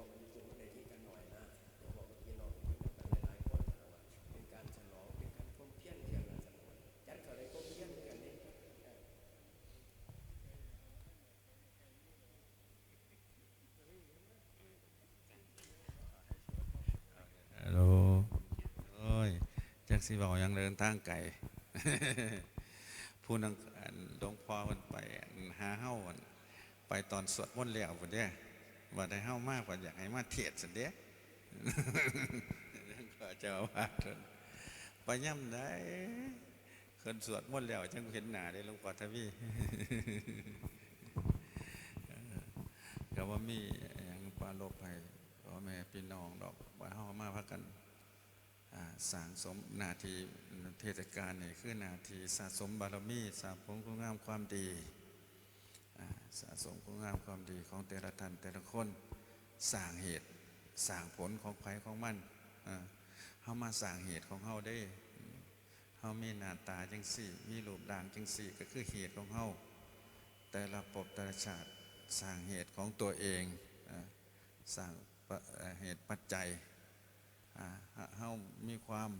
ก็มันจุดในที่กันหน่อยนะเราบอกเมื่อกี้เราคุยกันหลายๆคนนะว่าเป็นการฉลองเป็นการก้มเพี้ยนเทียนนะสนุกจัดเขาเลยก้มเพี้ยนกันนี่ฮัลโหลโอ้ยจักสิบอกยังเดินทางไกลผู้นังหลวงพ่อมันไปหาเฮ้าไปตอนสวดมนต์แล้วพุ่นเด้ว่าได้เฮ้ามากกว่าอยากให้มาเทศน์สันเด้ก็เจ้าอาว่าสเพิ่นไปย่ำได้คนสวดมนต์แล้วจังเห็นหนาได้หลวงพ่อทวีก็ว่ามีอย่างปลาโลบให้พ่อแม่พี่น้องดอกว่าเฮามาพักกันอ่าสร้างสมนาทีเทศกาลนี่คือนาทีสะสมบารมีสะสมคุณงามความดี สะสมคุณงามความดีของแต่ละท่านแต่ละคนสร้างเหตุสร้างผลของไผของมันอ่าเฮามาสร้างเหตุของเฮาได้เฮามีหน้าตาจังสี่ มีรูปร่างจังสี่ ก็คือเหตุของเฮาแต่ละภพแต่ละชาติสร้างเหตุของตัวเองสร้างเหตุปัจจัยเฮามีความ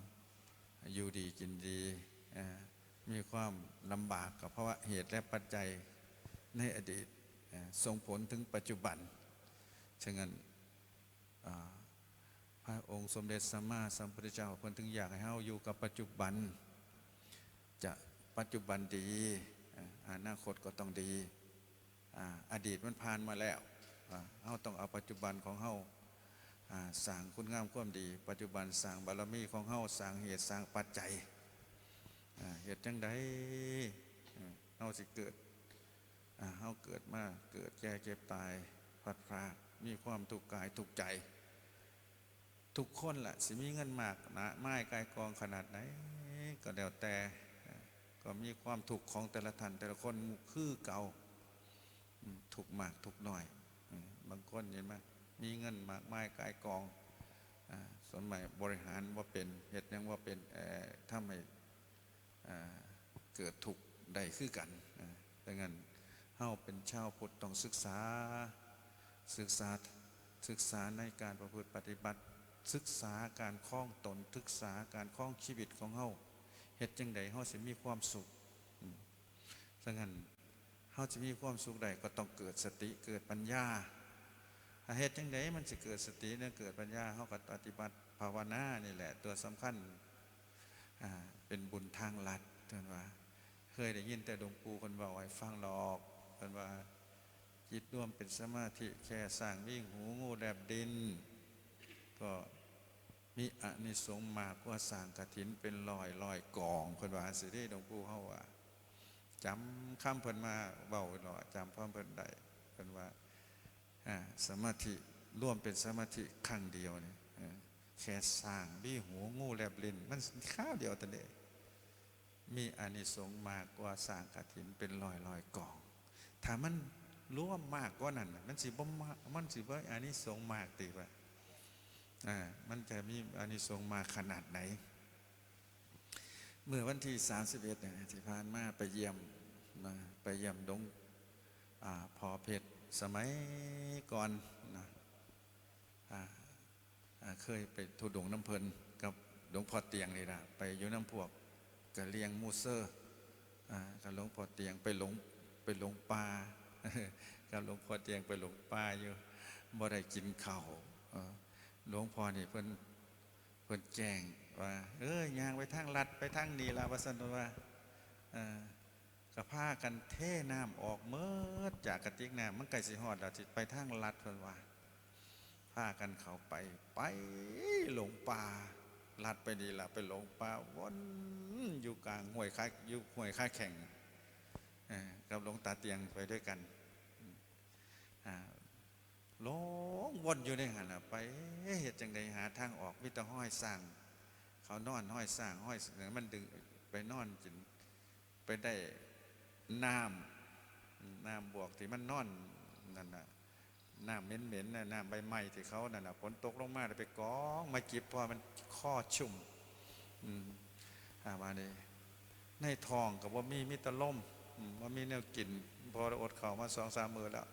อยู่ดีกินดี มีความลำบากก็เพราะว่าเหตุและปัจจัย ในอดีตส่งผลถึงปัจจุบันฉะนั้นพระองค์สมเด็จสัมมาสัมพุทธเจ้าเพิ่นถึงอยากให้เฮาอยู่กับปัจจุบัน จะปัจจุบันดีอนาคตก็ต้องดีอดีตมันผ่านมาแล้วเฮาต้องเอาปัจจุบันของเฮาอ่าสร้างคุณงามความดี ปัจจุบันสร้างบารมีของเฮาสร้างเหตุสร้างปัจจัยเหตุจังใดเฮาสิเกิด เฮาเกิดมาเกิดแก่เจ็บตายพัดพรากมีความทุกข์กายทุกข์ใจ ทุกคนแหละสิมีเงินมากนะไม้กายกองขนาดไหน ก็แล้วแต่ก็มีความถูกข์ของแต่ละท่านแต่ละคนคือเก่าถูกมากถูกข์น้อย บางคนเห็นไหมมีเงินมากไม้กายกองอส่วนใหม่บริหารว่าเป็นเหตุยังว่าเป็นถ้าไม่เกิดถูกข์ใดคือกันดังนั้น เฮาเป็นชาวพุทธต้องศึกษา ศึกษาศึกษาในการประพฤติปฏิบัติ ศึกษาการคล้องตนศึกษาการคล้องชีวิตของเฮาเฮ็ดจังใดเฮาสิมีความสุขอืมดังนั้นเฮาจะมีความสุขใดก็ต้องเกิดสติเกิดปัญญาเฮ็ดจังใดมันสิเกิดสติเนี่ยเกิดปัญญาเฮาก็ปฏิบัติภาวนานี่แหละ ตัวสำคัญเป็นบุญทางลัดเพิ่นว่า เคยได้ยินแต่หลวงปู่เพิ่นเว้าให้ฟังหรอก เพิ่นว่าจิตร่วมเป็นสมาธิแค่สร้างวิ่งหูงูแลบดิน ก็มีอานิสงส์มากกว่าสร้างกฐินเป็นลอยลอยกองเพิ่นว่าสิได้หลวงปู่เฮาว่าจำคำเพิ่นมาเว้าหรอจำพร้อเพิ่นได้เพิ่นว่าสมาธิร่วมเป็นสมาธิครั้งเดียวนี่แค่สร้างบี้หูงูแลบลินมันข้าวเดียวแต่เด้มีอานิสงส์มากกว่าสร้างกฐินเป็นลอยลอยกอง ถ้ามันร่วมมากกว่านั้นนะมันสิบ่มามันสิบ่อานิสงส์มากติว่าอ่ามันจะมีอานิสงส์มาขนาดไหน เมื่อวันที่ 31เนี่ยที่ผ่านมาไปเยี่ยมนะไปเยี่ยมดงอพอเพชรสมัยก่อนนะเคยไปทุดงน้ำเพลินกับหลวงพ่อเตียงนี่ละไปอยู่น้ำพวกกะเลียงมูเซอร์กับหลวงพ่อเตียงไปหลง หลงป่ากับหลวงพ่อเตียงไปหลงป่าอยู่บ่ได้กินข้าวหลวงพ่อนี่เพิ่นเพิ่นแจ้งว่า เอ้ยยางไปทางลัดไปทางนีละว่าสันว่าอ่อกระพากันเทน้ำออกเมื่อจากกระติกน้ำมันไก่สิหอดแล้วจิตไปทางลัดเพิ่นว่าพากันเขาไปไปหลงป่าลัดไปดีละไปหลงป่าวนอยู่กลางห้วยค้าอยู่ห้วยค้าแข่ง กับหลวงตาเตียงไปด้วยกันหลงวนอยู่ในหันน่ะไปเหตุจังใดหาทางออกมิตรห้อยสร้าง เขานอนห้อยสร้างห้อยเสือมันดึงไปนอนจนไปได้น้ำน้ำบวกที่มันนอนนั่นน่ะน้ำเหม็นๆน่ะน้ำใบไม้ที่เขานั่นน่ะฝนตกลงมาไปกองมาจิบพอมันข้อชุ่ม อืมอามาเนี่ในทองกับว่ามีมิตรล่ม มว่ามีแนวกิน พออดเขาวมาสองสามมือแล้ว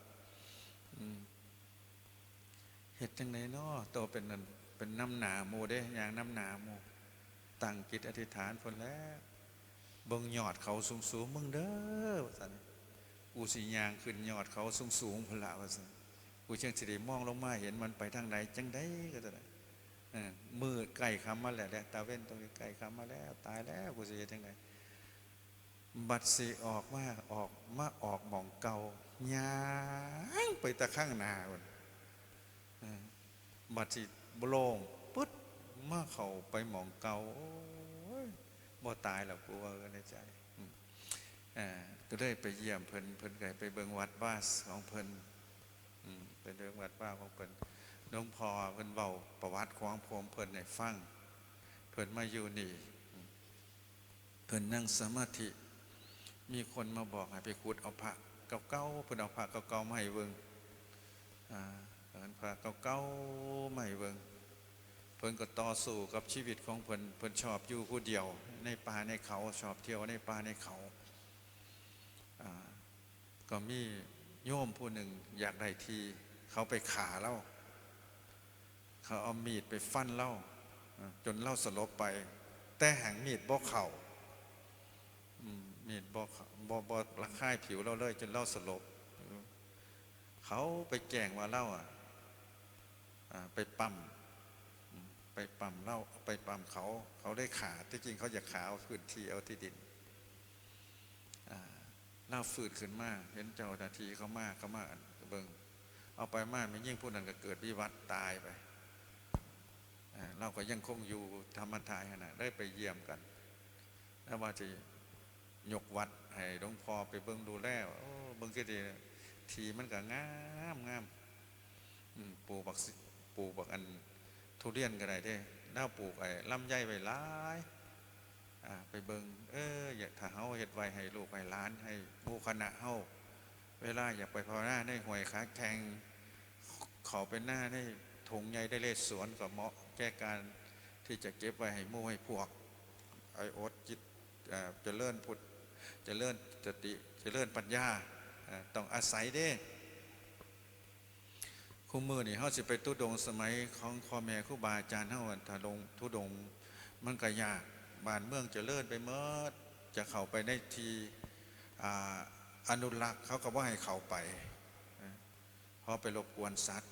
เฮ็ดจังไดเนาะโตเป็นนั่นเป็นน้ำหนาหมู่เด้อย่างน้ำหนาหมู่ตั้งจิตอธิษฐานพุ่นแล้วเบิ่งยอดเขาสูงๆมึงเด้อว่าซั่นกูสิยางขึ้นยอดเขาสูงๆพุ่นละว่าซั่นกูจังสิได้มองลงมาเห็นมันไปทางใดจังได้ก็จะได้มือใกล้คำมาแล้วแหละตาเว้นตรงนี้ใกล้คำมาแล้ว ตายแล้วกูสิเฮ็ดจังได บัดสิออกมาออกมาออกหมองเก่าย่างไปตะข้างนาพุ่นบัดสิบโลงปึ๊ดมาเขาไปหมองเก่าบ่ตายแล้วกูว่าในใจก็เลยไปเยี่ยมเพิ่นเพิ่นไก็ให้ไปเบิงวัดบ้าสของเพิ่นไปเบิงวัดบ้าของเพิ่นหลวงพอเพิ่นเว้าประวัติของผมเพิ่นให้ฟังเพิ่นมาอยู่นี่เพิ่นนั่งสมาธิ มีคนมาบอกให้ไปขุดเอาพระเก่าๆเพิ่นเอาพระเก่าๆมาให้เบิ่งอ่าเพิ่นพระเก่าๆมาให้เบิ่งเพิ่นก็ต่อสู้กับชีวิตของเพิ่นเพิ่นชอบอยู่ผู้เดียว ในป่าในเขาชอบเที่ยวในป่าในเขาอ่าก็มีโยมผู้หนึ่งอยากได้ทีเขาไปขาเล่าเขาเอามีดไปฟันเล่าจนเล่าสลบไป แต่หางมีดบ่เข่า มีดบอบอบอระค่ายผิวเราเลยจนเราสลบ เขาไปแจ้งว่าเล่าอะไปปั๊มไปปั๊มเล่าไปปั๊มเขา เขาได้ขาที่จริงเขาอยากขาเอาพื้นที่เอาที่ดินเล่าฝืดขึ้นมากเห็นเจ้าหน้าที่เขามากเขามาเบิงเอาไปมาไม่ยิ่งผู้นั้นก็เกิดวิวัฒน์ตายไปเราก็ยังคงอยู่ธรรมทายขนาดได้ไปเยี่ยมกันแล้วว่าจะ ยกวัดให้หลวงพ่อไปเบิ่งดูแลว่าโอ้เบิ่งก็ดีทีมันก็งามงามปลูกบักสิปลูกบักอันทุเรียนก็ได้เด้แล้วปลูกไอ้ลำไยไว้หลายไปเบิ่งเอออย่าถ้าเฮาเฮ็ดไว้ให้ลูกให้านให้หมู่คณะเฮาเวลาอยากไปภาวนาในห้วยขาแข่งขอเป็นหน้าได้ถงใหญ่ได้เลศสวนก็เหมาะแก่การที่จะเก็บไว้ให้มู่ให้พวกไอ้อดจิตอ่าเจริญพุทธ จะเจริญสติจะเจริญปัญญาต้องอาศัยเด้คู่มือนี่เฮาสิไปทุดงสมัยของพ่อแม่ครูบาอาจารย์เฮาอะถ้าลงทุดงมันก็ยากบ้านเมืองจะเจริญไปเมิดจะเข้าไปในทีออนุรักษ์เขาก็บ่ให้เข้าไปเพราะไปรบกวนสัตว์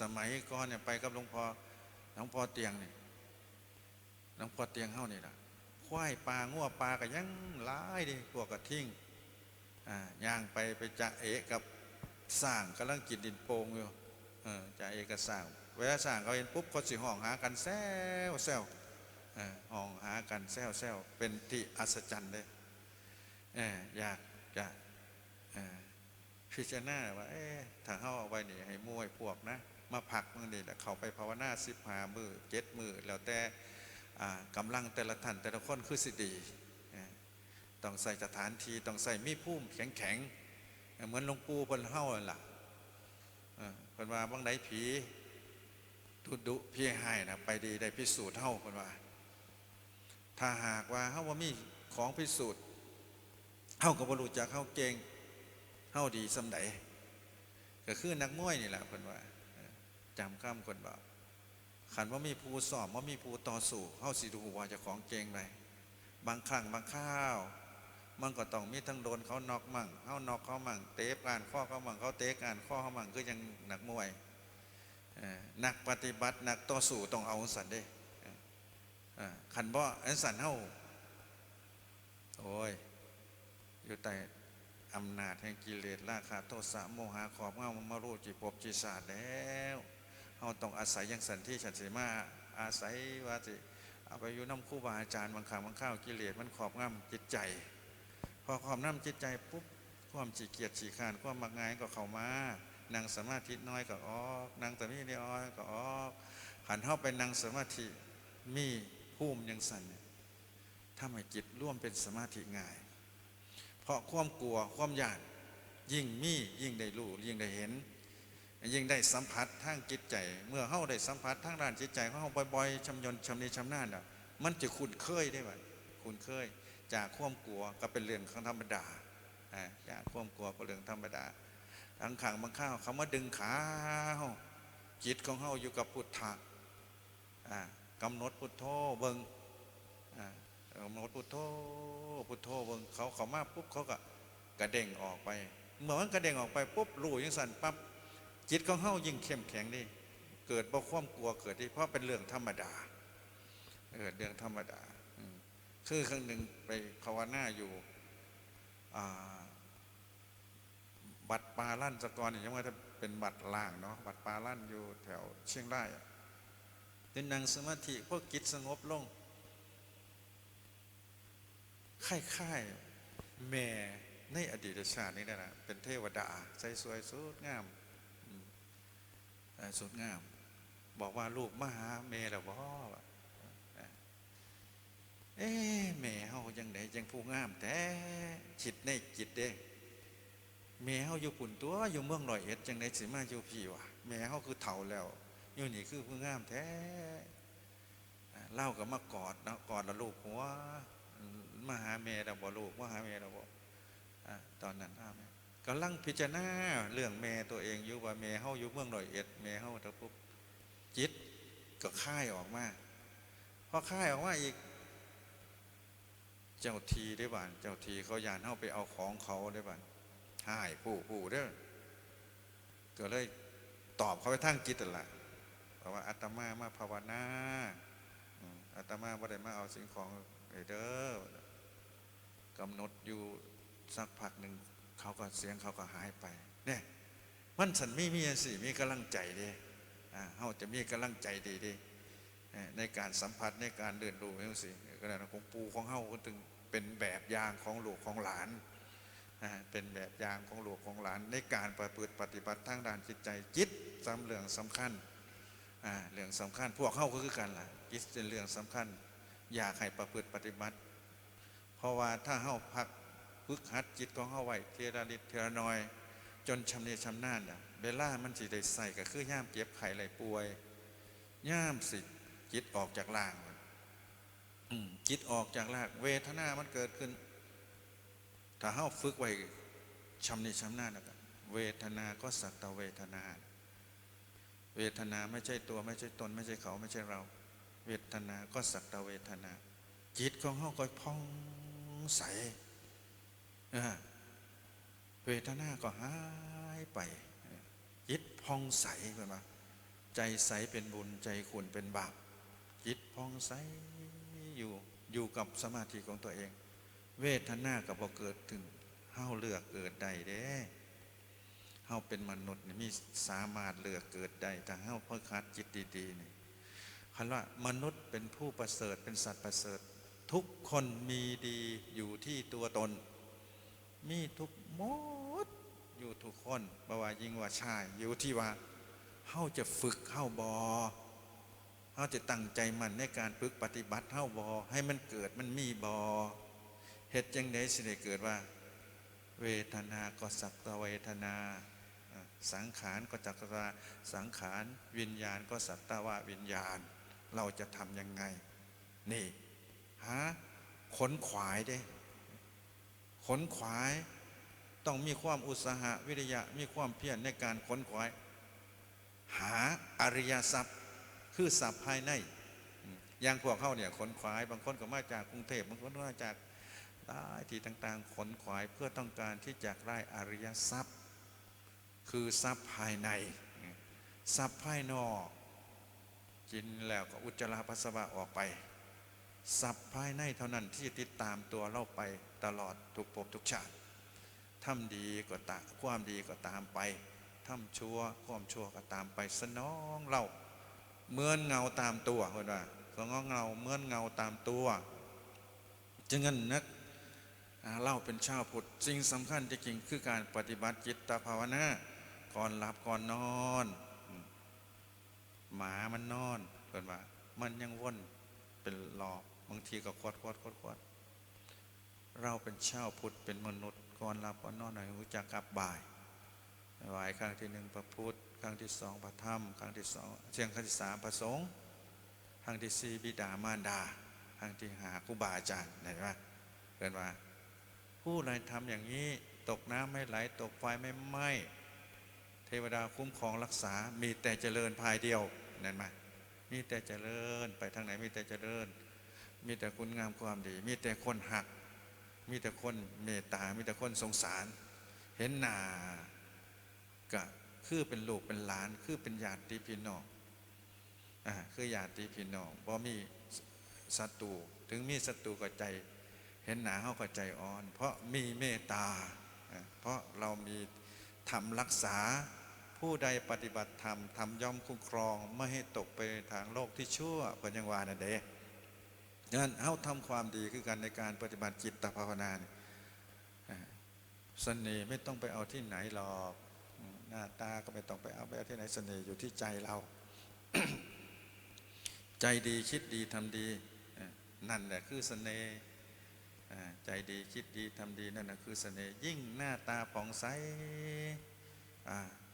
สมัยก่อนเนี่ยไปกับหลวงพ่อหลวงพ่อเตียงนี่หลวงพ่อเตียงเฮานี่ล่ะ ควายปลางัวปลาก็ยังหลายดิพวกกระทิ่งอ่าย่างไปไปจะเอะกับสร้างกำลังกินดินโป่งอยู่จะเอะกับสร้างเวลาสร้างเขาเห็นปุ๊บเขาสิห้องหากันแซวแซวห้องหากันแซวแซวเป็นที่อัศจรรย์เลยอยากจะเออพิจารณาว่าเอ๊ถ้าเข้าเอาไว้นี่ให้มวยพวกนะ มาผักมึงนี่แหละเขาไปภาวนาสิบหามือเจ็ดมือแล้วแต่ กำลังแต่ละท่านแต่ละคนคือสิดีต้องใส่สถานที่ต้องใส่มีพุ่มแข็งแข็งเหมือนหลวงปู่เพิ่นเฮานั่นล่ะเอ่อเพิ่นว่าบางไดผีดุดุพี่ให้นะไปดีได้พิสูจน์เฮาเพิ่นว่า ถ้าหากว่าเฮาว่ามีของพิสูจน์เฮาก็บ่รู้จักเฮาเก่งเฮาดีสำใดก็คือนักมวยนี่แหละเพิ่นว่าเอ่อจำคำคนบอก ขันว่ามีผู้สอบว่ามีผู้ต่อสู้เข้าสิดูว่าจะของเก่งเลยบางครั้งบางข้าว มันก็ต้องมีทั้งโดนเขานอกมั่งเขานอกเขามั่งเตะการข้อเขามั่งเขาเตะการข้อเขามั่งคือยังหนักมวยนักปฏิบัตินักต่อสู้ต้องเอาสันเด้ขันบ่อันสันเฮาโอ้ย อยู่ใต้อำนาจแห่งกิเลสราคะโทสะโมหะขอบเงามารูจิภพจิศาสตร์แล้ว เราต้องอาศัยย่างสันที่ฉันสิมาอาศัยว่าสิเอาไปอยู่น้ำคู่บาอาจารย์บางครั้งบางข้าวกิเลสมันขอบงำจิตใจ พอขอบน้ำจิตใจปุ๊บความจีเกียจฉีขานความมักง่ายก็เข้ามานั่งสมาธิน้อยก็ออกนั่งแต่มีน้อยก็ออกหันเข้าไปนั่งสมาธิมีภูมิยังสันถ้าไม่จิตร่วมเป็นสมาธิง่าย เพราะความกลัวความยานยิ่งมียิ่งได้รู้ยิ่งได้เห็น ยิ่งได้สัมผัสทางจิตใจ เมื่อเฮาได้สัมผัสทางด้านจิตใจของเฮาบ่อยๆชำยนชำนิชำนาญแล้วมันจะคุ้นเคยได้บัดคุ้นเคย จากความกลัวก็เป็นเรื่องของธรรมดาอ่าจากความกลัวก็นเรื่องธรรมดาทางขังบางข้าวเขามาดึงขาจิตของเฮาอยู่กับพุทธะกำหนดพุทโธเบิงกำหนดพุทโธพุทโธเบิงเขาเขามาปุ๊บเขาก็กระเด้งออกไป เมื่อมันกระเด้งออกไปปุ๊บรู้ยังสั่นปั๊บ จิตของเฮายิ่งเข้มแข็งดิเกิดบ่ความกลัวเกิดดิเพราะเป็นเรื่องธรรมดาเกิดเรื่องธรรมดาคือครั้งหนึ่งไปภาวนาอยู่บัตรปลาลั่นสกรเนี่ยยังว่าจะเป็นบัตรล่างเนาะบัตรปลาลั่นอยู่แถวเชียงรายเป็นนางสมาธิพวกกิจสงบลงค่ายๆแม่ในอดีตชาตินี้นะเป็นเทวดาใสสวยสุดงาม สุดงาม บอกว่าลูกมาหาแม่แล้วบ่วะเอ๊ะแม่เฮาจังไดจังผู้งามแต่จิตในจิตเด้แม่เฮาอยู่ปุ่นตัวอยู่เมืองร้อยเอ็ดจังไดสิมาอยู่พี่วะแม่เฮาคือเฒ่าแล้วอยู่นี่คือผู้งามแท้เล่ากับมากอดนะกอดล้วลูกหัวมาหาแม่แล้วบ่ลูกมาหาแม่แล้วบ่อ่าตอนนั้นอ้าแม่ กำลังพิจารณาเรื่องแม่ตัวเองอยู่ว่าแม่เฮาอยู่เมืองร้อยเอ็ดแม่เฮาตะปุ๊บจิตก็ค่ายออกมาพอค่ายออกมาอีก เจ้าทีได้บ้านเจ้าทีเขายานเฮาไปเอาของเขาได้บ้านใช่ผู้ผู้เด้อก็เลยตอบเขาไปทางจิตนั่นแหละเพราะว่าอาตมามาภาวนาอาตมาบ่ได้มาเอาสิ่งของเด้อกำหนดอยู่สักพักหนึ่ง เขาก็เสียงเขาก็หายไปเนี่ยมันสันมีมีสิมีกำลังใจเด้อ่าเฮาจะมีกำลังใจดีดีในการสัมผัสในการเดินรู้จังสิก็ได้ของปู่ของเฮาก็ถึงเป็นแบบอย่างของลูกของหลานเป็นแบบอย่างของลูกของหลานในการประพฤติปฏิบัติทางด้านจิตใจจิตสำเรื่องสำคัญเรื่องสำคัญ พวกเข้าก็คือกันล่ะจิตเป็นเรื่องสำคัญ อยากให้ประพฤติปฏิบัติ เพราะว่าถ้าเข้าพัก ฝึกหัดจิตของเข้าไว้เทระนิดเทระน้อย จนชำเนิชำนาญอะเวลามันสิได้ใส่ก็คือย่ามเจ็บไข้ไหลป่วยย่ามสิจิตออกจากล่างมันอืมจิตออกจากล่างเวทนามันเกิดขึ้น ถ้าเฮาฝึกไว้ชำนิชำนาญแล้วกันเวทนาก็สักแต่เวทนา เวทนาไม่ใช่ตัวไม่ใช่ตน ไม่ใช่เขาไม่ใช่เรา เวทนาก็สักแต่เวทนา จิตของเฮาก็พองใส เวทนาก็หายไปจิตพองใสเป็นว่าใจใสเป็นบุญใจขุนเป็นบาปจิตพองใสอยู่อยู่กับสมาธิของตัวเอง เวทนากับพอเกิดถึงเฮาเลือกเกิดใดเด้เฮาเป็นมนุษย์นี่มีสามารถเลือกเกิดใดแต่เฮาเพิ่งคัดจิตดีๆนี่คันว่ามนุษย์เป็นผู้ประเสริฐเป็นสัตว์ประเสริฐ ทุกคนมีดีอยู่ที่ตัวตน มีทุกหมดอยู่ทุกคนบ่ว่ายิงว่าชายอยู่ที่ว่าเฮาจะฝึกเฮาบอเฮาจะตั้งใจมันในการฝึกปฏิบัติเฮาบอให้มันเกิดมันมีบอเหตุจังไดสิได้เกิดว่า เวทนาก็สักตวเวทนาสังขารก็จักราสังขารวิญญาณก็สัตตวาวิญญาณ เราจะทำยังไง นี่หาขนขวายเด้ ขนขวาย ต้องมีความอุตสาหะวิริยะมีความเพียรในการขนขวาย หาอริยทรัพย์คือทรัพย์ภายในอย่างพวกเขาเนี่ยขนขวาย บางคนก็มาจากกรุงเทพบางคนก็มาจากได้ที่ต่างๆ ขนขวายเพื่อต้องการที่จะได้อริยทรัพย์ คือทรัพย์ภายใน ทรัพย์ภายนอกกินแล้วก็อุจจาระปัสสาวะออกไป ทรัพภายในเท่านั้นที่ติดตามตัวเราไปตลอดทุกภพทุกชาติทำดีก็ตามความดีก็ตามไปทำชั่วความชั่วก็ตามไปสนองเราเหมือนเงาตามตัวเห็นว่าสนองเงาเหมือนเงาตามตัวจึงนั้นนักเล่าเป็นชาวพุทธสิ่งสำคัญจริงคือการปฏิบัติจิตภาวนาก่อนหลับก่อนนอน หมามันนอนเกิดว่ามันยังวนเป็นหลอบ บางทีก็ควดควดควดควดเราเป็นชาวพุทธเป็นมนุษย์ก่อนหลับก่อนนอนหน่อยรู้จักกับบ่ายไหวครั้งที่หนึ่งพระพุทธครั้งที่สองพระธรรมครั้งที่สองเชียงครั้งที่สามพระสงฆ์ครั้งที่สี่บิดามารดาทางที่หาครูบาอาจารย์เห็นไหมเกินว่า ผู้ใดทำอย่างนี้ตกน้ำไม่ไหลตกไฟไม่ไหม้แถวดาคุ้มครองรักษา มีแต่เจริญภายเดียวนั่นไหมมีแต่เจริญไปทางไหนมีแต่เจริญ มีแต่คุณงามความดี มีแต่คนหัก มีแต่คนเมตตา มีแต่คนสงสาร เห็นหนาก็คือเป็นลูกเป็นหลาน คือเป็นญาติพี่น้องอ่าคือญาติพี่น้องบ่มีศัตรูถึงมีศัตรูก็ใจ เห็นหนาเขาก็ใจอ่อน เพราะมีเมตตา เพราะเรามีธรรมรักษาผู้ใดปฏิบัติธรรมทำย่อมคุ้มครอง ไม่ให้ตกไปทางโลกที่ชั่วปัญญวานั่นเด้ ดังนั้นเอาทำความดีคือกันในการปฏิบัติจิตตภาวนาเนี่ยเสน่ห์ไม่ต้องไปเอาที่ไหนหรอกหน้าตาก็ไม่ต้องไปเอาไปเอาที่ไหนเสน่ห์อยู่ที่ใจเรา ใจดีคิดดีทำดีนั่นแหละคือเสน่ห์ใจดีคิดดีทำดีนั่นนะคือเสน่ห์ยิ่งหน้าตาผ่องใส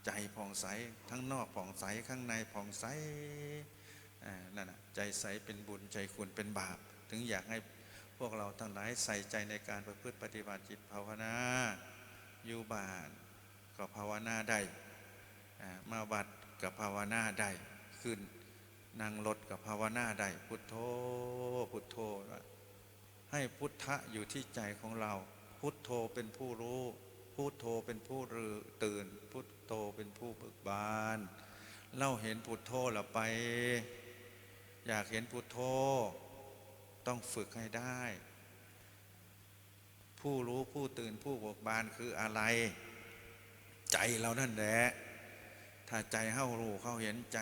ใจผ่องใสทั้งนอกผ่องใสข้างในผ่องใส นั่นนะใจใสเป็นบุญใจคุณเป็นบาป ถึงอยากให้พวกเราทั้งหลายใส่ใจในการประพฤติปฏิบัติจิตภาวนาอยู่บ้านก็ภาวนาได้มาวัดกับภาวนาได้ขึ้นนั่งรถกับภาวนาได้พุทโธพุทโธให้พุทธะอยู่ที่ใจของเรา พุทโธเป็นผู้รู้พุทโธเป็นผู้รือตื่น พุทโธเป็นผู้เบิกบานเราเห็นพุทโธเราไป อยากเห็นพุทโธต้องฝึกให้ได้ ผู้รู้ผู้ตื่นผู้บกบานคืออะไร ใจเรานั่นแหละถ้าใจเข้ารู้เข้าเห็นใจ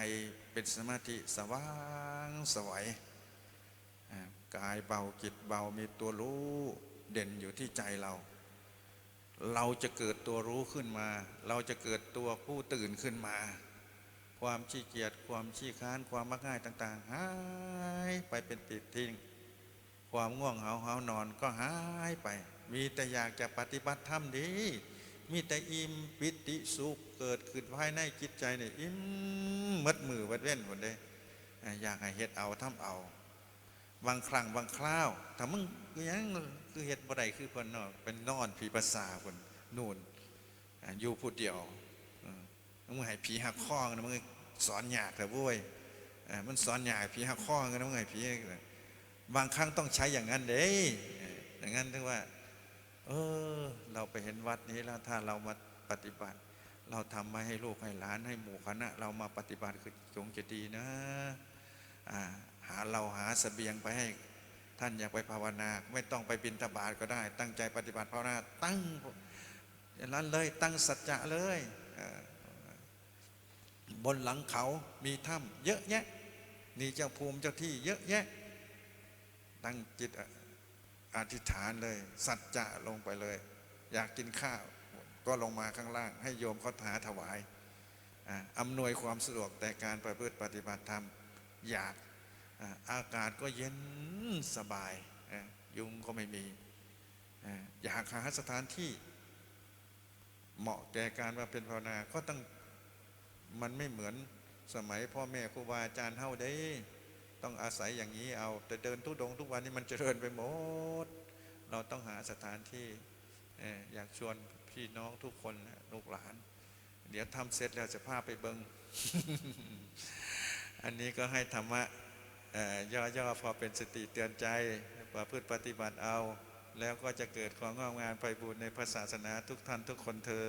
เป็นสมาธิสว่างสวยกายเบาจิตเบามีตัวรู้เด่นอยู่ที่ใจเรา เราจะเกิดตัวรู้ขึ้นมา เราจะเกิดตัวผู้ตื่นขึ้นมา ความขี้เกียจความขี้ค้านความมักง่ายต่างๆหายไปเป็นติดทิ้งความง่วงเหาเหานอนก็หายไป มีแต่อยากจะปฏิบัติธรรมดี มีแต่อิ่มปิติสุขเกิดขึ้นภายในจิตใจเนี่ยอิ่มมัดมือวัดเว้นหมดเลยอยากให้เฮ็ดเอาทำเอา บางครั้งบางคราวถ้ามึงคือยังคือเฮ็ดบ่ได้คือเพิ่นเนาะเป็นนอนผีภาษาเพิ่นนู่นอ่าอยู่ผู้เดียว มมึงให้ผีหักคอกันะมึงสอนยากแต่โว้ยมันสอนยากผีหักคอกันะมึงให้ผีบางครั้งต้องใช้อย่างนั้นเด้อย่างนั้นถึงว่า เออ เราไปเห็นวัดนี้แล้วถ้าเรามาปฏิบัติ เราทำมาให้ลูกให้หลานให้หมู่คณะ เรามาปฏิบัติคือจงจะดีนะหาเราหาเสบียงไปให้ท่านอยากไปภาวนา ไม่ต้องไปบินตบาทก็ได้ ตั้งใจปฏิบัติภาวนา ตั้งนั้นเลย ตั้งสัจจะเลยเบนหลังเขามีถ้ำเยอะแยะนี่เจ้าภูมิเจ้าที่เยอะแยะ ตั้งจิตอธิษฐานเลย สัจจะลงไปเลย อยากกินข้าว ก็ลงมาข้างล่าง ให้โยมเขาหาถวายอ่าอำนวยความสะดวกแต่การประพฤติปฏิบัติธรรม อยากอากาศก็เย็นสบายอ่ายุงก็ไม่มีอ่าอยากหาสถานที่เหมาะแก่การมาเป็นภาวนาก็ต้อง มันไม่เหมือนสมัยพ่อแม่ครูบาอาจารย์เท่าได้ ต้องอาศัยอย่างนี้เอา แต่เดินทุดงทุกวันนี้มันเจริญไปหมด เราต้องหาสถานที่อยากชวนพี่น้องทุกคนลูกหลาน เดี๋ยวทำเสร็จแล้วจะพาไปเบิงอันนี้ก็ให้ธรรมะเอ่อย่อๆพอเป็นสติเตือนใจประพฤติปฏิบัติเอา แล้วก็จะเกิดความงอกงามไปบูรในพระศาสนาทุกท่านทุกคนเธอ